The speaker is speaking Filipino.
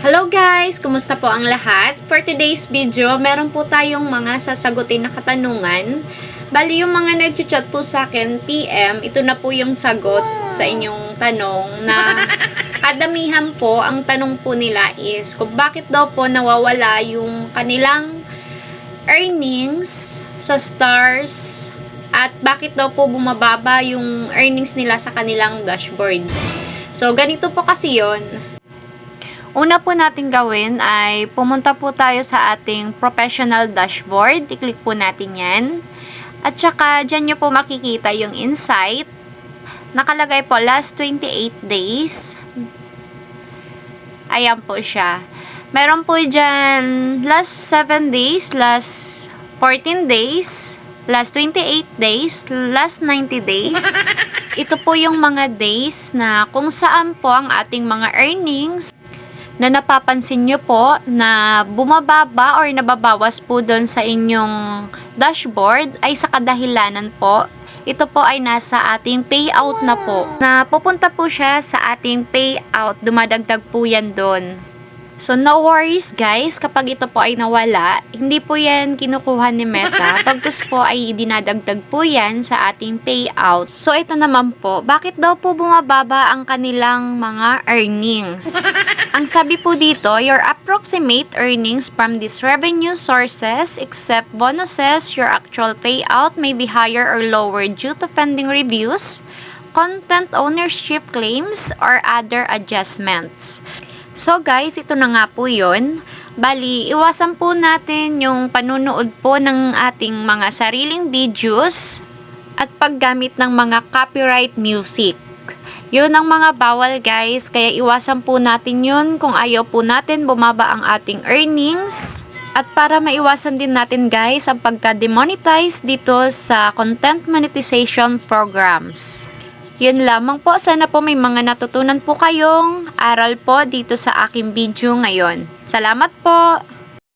Hello guys! Kumusta po ang lahat? For today's video, meron po tayong mga sasagutin na katanungan. Bali, yung mga nag-chat po sa akin, PM, ito na po yung sagot sa inyong tanong na kadamihan po, ang tanong po nila is kung bakit daw po nawawala yung kanilang earnings sa stars at bakit daw po bumababa yung earnings nila sa kanilang dashboard. So, ganito po kasi yon Una po natin gawin ay pumunta po tayo sa ating professional dashboard. I-click po natin yan. At saka, dyan nyo po makikita yung insight. Nakalagay po last 28 days. Ayan po siya. Meron po dyan last 7 days, last 14 days, last 28 days, last 90 days. Ito po yung mga days na kung saan po ang ating mga earnings na napapansin nyo po na bumababa or nababawas po doon sa inyong dashboard ay sa kadahilanan po. Ito po ay nasa ating payout na po. Na pupunta po siya sa ating payout. Dumadagdag po yan doon. So, no worries guys, kapag ito po ay nawala, hindi po yan kinukuha ni Meta. Pagkus po ay dinadagdag po yan sa ating payout. So, ito naman po, bakit daw po bumababa ang kanilang mga earnings? Ang sabi po dito, your approximate earnings from these revenue sources except bonuses, your actual payout may be higher or lower due to pending reviews, content ownership claims, or other adjustments. So guys, ito na nga po yun. Bali, iwasan po natin yung panunood po ng ating mga sariling videos at paggamit ng mga copyright music. Yun ang mga bawal guys, kaya iwasan po natin yun kung ayaw po natin bumaba ang ating earnings. At para maiwasan din natin guys ang pagka-demonetize dito sa content monetization programs. Yun lamang po, sana po may mga natutunan po kayong aral po dito sa aking video ngayon. Salamat po!